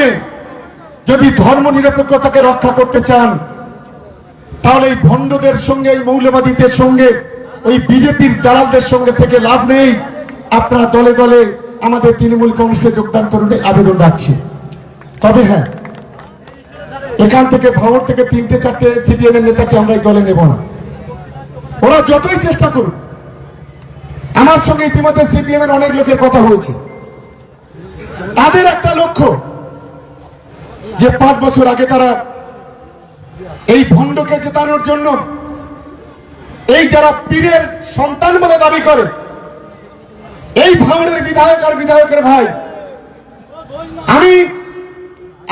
তবে যদি ধর্ম নিরপেক্ষতাকে রক্ষা করতে চান, তাহলে এই ভণ্ডদের সঙ্গে, এই মৌলবাদীদের সঙ্গে, ওই বিজেপির দালালদের সঙ্গে থেকে লাভ নেই। আপনারা দলে দলে আমাদের তৃণমূল কংগ্রেসে যোগদান করুন আবেদন রাখছি। তবে হ্যাঁ এখান থেকে ভাঙর থেকে তিনটে, চারটে সিপিএম এর নেতাকে আমরা এই দলে নেব না। ওরা যতই চেষ্টা করুক, আমার সঙ্গে ইতিমধ্যে সিপিএম এর অনেক লোকের কথা হয়েছে। তাদের একটা লক্ষ্য যে পাঁচ বছর আগে তারা এই ভণ্ডকে জেতানোর জন্য এই যারা পীরের সন্তান বলে দাবি করে, এই ভাঙড়ের বিধায়ক আর বিধায়কের ভাই, আমি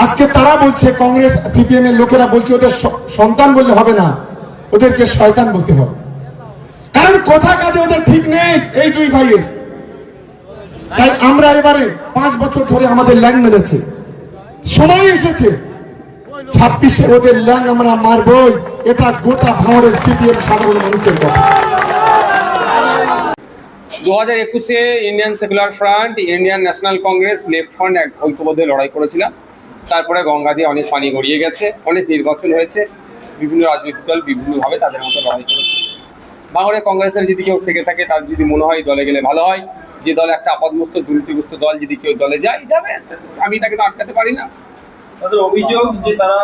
আজকে তারা বলছে, কংগ্রেস, সিপিএম এর লোকেরা বলছে, ওদের সন্তান বললে হবে না, ওদেরকে শয়তান বলতে হবে। কারণ কথা কাজে ওদের ঠিক নেই এই দুই ভাইয়ের। তাই আমরা এবারে পাঁচ বছর ধরে আমাদের ল্যাং মেরেছে সময় এসেছে। ছাব্বিশে ওদের ল্যাং আমরা মারবই। এটা গোটা ভাঙড়ের সিপিএম সাধারণ মানুষের কথা। দু হাজার একুশে Indian Secular Front, Indian National Congress, Left Front এক ঐক্যবদ্ধ লড়াই করেছিলাম। তারপরে গঙ্গা দিয়ে অনেক পানি গড়িয়ে গেছে, অনেক নির্বাচন হয়েছে। বিভিন্ন রাজনৈতিক দল বিভিন্নভাবে তাদের মতো লড়াই করেছে। বাংলায় কংগ্রেসের যদি কেউ থেকে থাকে, তার যদি মনে হয় দলে গেলে ভালো হয়। যে দল একটা আপদমস্ত দুর্নীতিগ্রস্ত দল যদি কেউ দলে যায় যাবে আমি তাকে তো আটকাতে পারি না। তাদের অভিযোগ যে তারা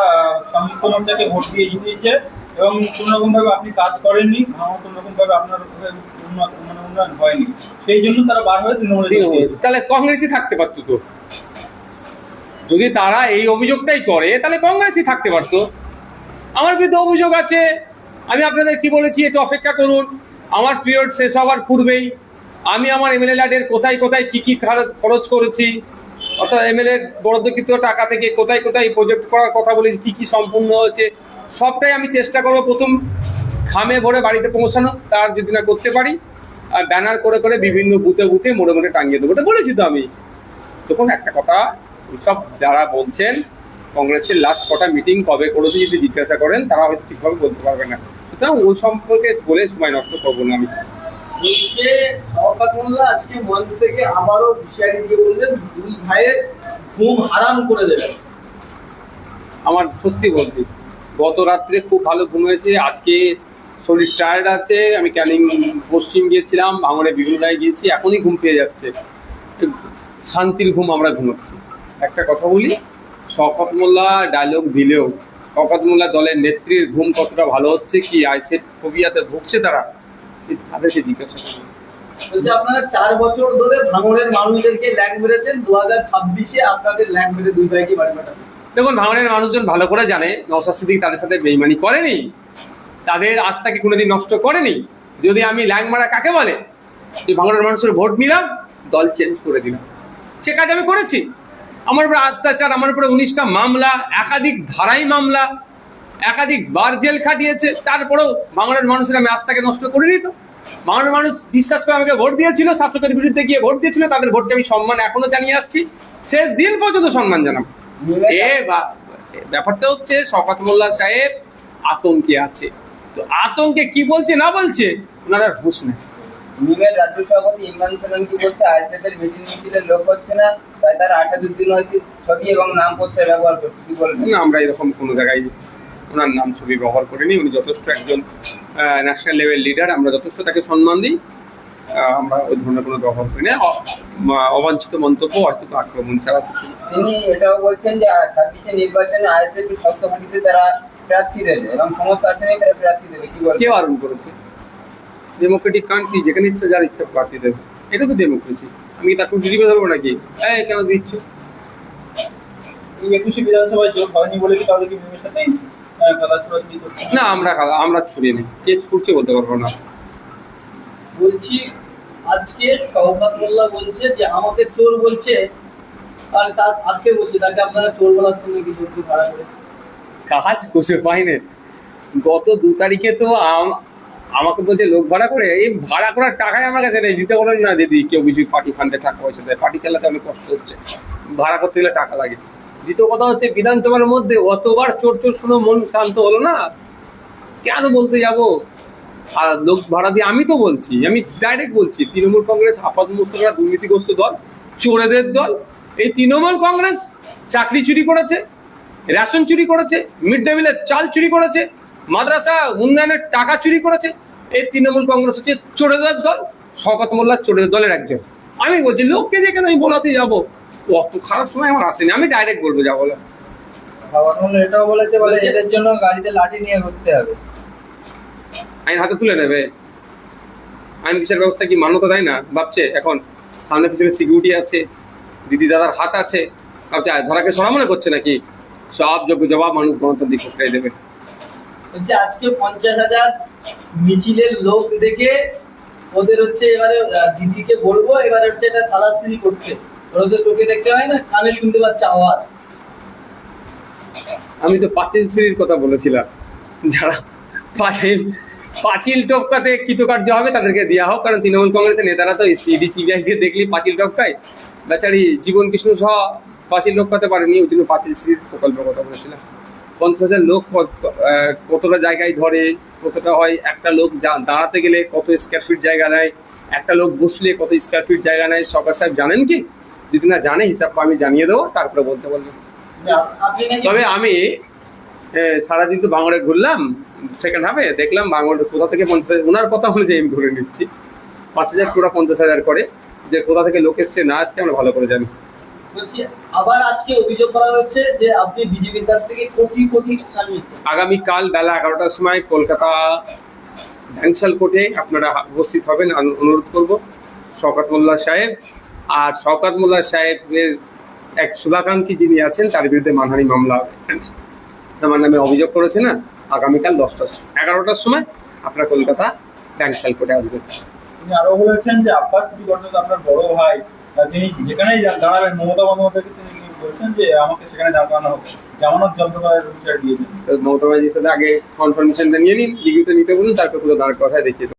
সংযুক্ত মোর্চাকে ভোট দিয়ে জিতিয়েছে এবং কোন রকম ভাবে আপনি কাজ করেননি আমার কোন রকম ভাবে আপনার মানে উন্নয়ন হয়নি সেই জন্য তারা বার হয়ে তৃণমূলে তাহলে কংগ্রেসই থাকতে পারতো তো? যদি তারা এই অভিযোগটাই করে তাহলে কংগ্রেসই থাকতে পারতো। আমার বিরুদ্ধে অভিযোগ আছে আমি আপনাদের কি বলেছি একটু অপেক্ষা করুন। আমার পিরিয়ড শেষ হওয়ার পূর্বেই আমি আমার এমএলএ ল্যাডের কোথায় কোথায় কি কি খার- খরচ করেছি? অর্থাৎ এমএলএ বরাদ্দকৃত টাকা থেকে কোথায় কোথায় প্রজেক্ট করার কথা বলেছি, কি কি সম্পূর্ণ হয়েছে, সবটাই আমি চেষ্টা করব প্রথম খামে ভরে বাড়িতে পৌঁছানো, তার যদি না করতে পারি আর ব্যানার করে করে বিভিন্ন বুথে বুথে মোড়ে মোড়ে টাঙিয়ে দেবো। এটা বলেছি তো আমি। তখন একটা কথা সব যারা বলছেন, কংগ্রেসের লাস্ট কটা মিটিং কবে করেছে যদি জিজ্ঞাসা করেন, তারা হয়তো ঠিকভাবে বলতে পারবে না। সুতরাং ওই সম্পর্কে বলে সময় নষ্ট করব না আমি। শওকত মোল্লা আজকে মঞ্চ থেকে আবারও দিয়ে বললেন, দুই ভাইয়ের ঘুম হারাম করে দেবেন। আমার সত্যি বলছি গত রাত্রে খুব ভালো ঘুম হয়েছে, আজকে শরীর টায়ার্ড আছে, আমি ক্যানিং পশ্চিম গিয়েছিলাম, ভাঙড়ে বিভিন্ন জায়গায় গিয়েছি, এখনই ঘুম পেয়ে যাচ্ছে। শান্তির ঘুম আমরা ঘুমোচ্ছি। একটা কথা বলি শওকত মোল্লা ডায়লগ দিলেও শওকত মোল্লা দলের নেত্রীর ঘুম কতটা ভালো হচ্ছে কি আইসেট ফোবিয়াতে ভুগছে তারা? তাদেরকে জিজ্ঞাসা করুন। বলছে আপনারা চার বছর ধরে ভাঙড়ের মানুষদেরকে ল্যাং মেরেছেন। দু হাজার ছাব্বিশে আপনাদের ল্যাং মেরে দুই ভাইকে বাড়ি পাঠাবেন। দেখুন ভাঙনের মানুষজন ভালো করে জানে নওশাদ সিদ্দিক তাদের সাথে বেইমানি করেনি। তাদের আস্থাকে কোনোদিন নষ্ট করেনি? যদি আমি ল্যাং মারা কাকে বলে? যে ভাঙনের মানুষের ভোট নিলাম দল চেঞ্জ করে দিলাম। সে কাজ আমি করেছি। আমার উপরে অত্যাচার আমার উপরে উনিশটা মামলা একাধিক ধারাই মামলা একাধিক বার জেল খাটিয়েছে তারপরেও বাংলার মানুষের আমি আস্থাকে নষ্ট করে তো। বাংলার মানুষ বিশ্বাস করে আমাকে ভোট দিয়েছিল শাসকের বিরুদ্ধে গিয়ে ভোট দিয়েছিল তাদের ভোটকে আমি সম্মান এখনও জানিয়ে আসছি। শেষ দিন পর্যন্ত সম্মান জানাব। এ বা- ব্যাপারটা হচ্ছে শওকত মোল্লা সাহেব আতঙ্কে আছে। তো আতঙ্কে কি বলছে না বলছে ওনারা হুঁশ নেই নিমের রাজ্য সভাপতি ইমরান কি বলছে আইএসএফের মিটিং মিছিলের লোক হচ্ছে না তাই তার আসাদুদ্দিন হয়েছে ছবি এবং নামপত্র ব্যবহার করছে কি বলবেন? না আমরা এরকম কোনো জায়গায় ওনার নাম ছবি ব্যবহার করিনি উনি যথেষ্ট একজন ন্যাশনাল লেভেল লিডার আমরা যথেষ্ট তাকে সম্মান দিই। আমরা ওই ধরনের কোনো ব্যবহার করি না অবাঞ্ছিত মন্তব্য হয়তো আক্রমণ ছাড়া কিছু তিনি এটাও বলছেন যে ছাব্বিশে নির্বাচনে আইএসএফ শক্তঘাটিতে তারা প্রার্থী দেবে এবং সমস্ত আসনে তারা প্রার্থী দেবে। কি কে বলবেন বারণ করেছে? ডেমোক্রেটিক কান্ট্রি যেখানে ইচ্ছা যার ইচ্ছা প্রার্থী দেবে। এটা তো ডেমোক্রেসি আমি কি তারপর ডিগ্রি ধরবো নাকি? এই কেন দিচ্ছ? এই একুশে বিধানসভায় যোগ হয়নি বলে কি তাহলে কি সাথে? না আমরা আমরা ছড়িয়ে নিই। কে ছুটছে বলতে পারব না। বলছি আজকে শওকত মোল্লা বলছে যে আমাকে চোর বলছে। আর তার আজকে বলছে তাকে আপনারা চোর বলার সঙ্গে কি যোগ্য ভাড়া করে কাজ খুঁজে পাইনি গত দু তারিখে তো আম- আমাকে বলছে লোক ভাড়া করে এই ভাড়া করার টাকাই আমার কাছে নেই দিতে পারেন না দিদি কেউ কিছু পার্টি ফান্ডে টাকা পয়সা দেয় পার্টি চালাতে অনেক কষ্ট হচ্ছে। ভাড়া করতে গেলে টাকা লাগে। দ্বিতীয় কথা হচ্ছে বিধানসভার মধ্যে অতবার চোর চোর শুনে মন শান্ত হলো না। কেন বলতে যাব? আর লোক ভাড়া দিয়ে আমি তো বলছি, আমি ডাইরেক্ট বলছি, তৃণমূল কংগ্রেস, আপাত মুস্তকরা দুর্নীতিগ্রস্ত দল, চোরেদের দল, এই তৃণমূল কংগ্রেস চাকরি চুরি করেছে, রেশন চুরি করেছে, মিড ডে মিলের চাল চুরি করেছে, মাদ্রাসা উন্নয়নের টাকা চুরি করেছে, এই তৃণমূল কংগ্রেস হচ্ছে চোরেদের দল, শওকত মোল্লার চোরেদের দলের একজন। আমি বলছি, লোককে যে কেন আমি বলাতে যাব? অত খারাপ সময় আমার আসেনি। আমি ডাইরেক্ট বলব যা বলো। এটাও বলেছে বলে এদের জন্য গাড়িতে লাঠি নিয়ে ঘুরতে হবে। আইন হাতে তুলে নেবে। আইন বিচার ব্যবস্থা কি মান্যতা দেয় না? ভাবছে এখন। সামনে পিছনে সিকিউরিটি আছে দিদি দাদার হাত আছে। ভাবছে ধরাকে সরা মনে করছে নাকি? সব যোগ্য জবাব মানুষ গণতান্ত্রিক প্রক্রিয়ায় দেবে। হচ্ছে আজকে পঞ্চাশ হাজার মিছিলের লোক দেখে ওদের হচ্ছে এবারে দিদিকে বলব এবারে হচ্ছে এটা তালাশ্রী করতে। ওরা তো দেখতে হয় না? কানে শুনতে পাচ্ছে আওয়াজ। আমি তো পাঁচিল সিঁড়ির কথা বলেছিলাম। যারা পাঁচিল পাঁচিল টপকাতে কৃতকার্য হবে তাদেরকে দেওয়া হোক, কারণ তৃণমূল কংগ্রেসের নেতারা তো সিডি সিবিআই কে দেখলি পাঁচিল টপকায়। বেচারি জীবন কৃষ্ণ সহ পাঁচিল টপকাতে পারেনি, ওই জন্য পাঁচিল সিঁড়ির প্রকল্পের কথা বলেছিলাম। পঞ্চাশ হাজার লোক কতটা জায়গায় ধরে, কতটা হয়, একটা লোক দাঁড়াতে গেলে কত স্কোয়ার ফিট জায়গা নেয়, একটা লোক বসলে কত স্কোয়ার ফিট জায়গা নেয়, সরকার সাহেব জানেন কি? যদি না জানে হিসাব আমি জানিয়ে দেবো তারপরে বলতে বলবেন তবে আমি সারাদিন তো বাংলায় ঘুরলাম সেকেন্ড হাফে দেখলাম বাংলার কোথা থেকে পঞ্চাশ ওনার কথা অনুযায়ী আমি ধরে নিচ্ছি। পাঁচ হাজার পুরো পঞ্চাশ হাজার করে যে কোথা থেকে লোক এসছে না আসছে আমরা ভালো করে জানি। আবার আজকে অভিযোগ করা হচ্ছে যে আপনি বিজেপির কাছ থেকে কোটি কোটি টাকা নিয়েছেন। আগামীকাল বেলা এগারোটার সময় কলকাতা ভ্যাংশাল কোর্টে আপনারা উপস্থিত হবেন অনুরোধ করব। শওকত মোল্লা সাহেব আর শওকত মোল্লা সাহেবের এক শুভাকাঙ্ক্ষী যিনি আছেন তার বিরুদ্ধে মানহানি মামলা হবে আমার নামে অভিযোগ করেছে না আগামীকাল দশটার সময় এগারোটার সময় আপনার কলকাতা ভ্যাংশাল কোর্টে আসবেন। তিনি আরও বলেছেন যে আব্বাস সিদ্দিক আপনার বড় ভাই তিনি যেখানেই দাঁড়াবেন মমতা বন্দ্যোপাধ্যায়কে তিনি বলছেন যে আমাকে সেখানে দাঁড়ানো হবে। জামানত জব্দ করার হুঁশিয়ারি দিয়েছেন তো মমতা ব্যানার্জির সাথে আগে কনফার্মেশনটা নিয়ে নিন লিখিত নিতে বলুন তারপর পুরো দাঁড় কথায় দেখিয়ে।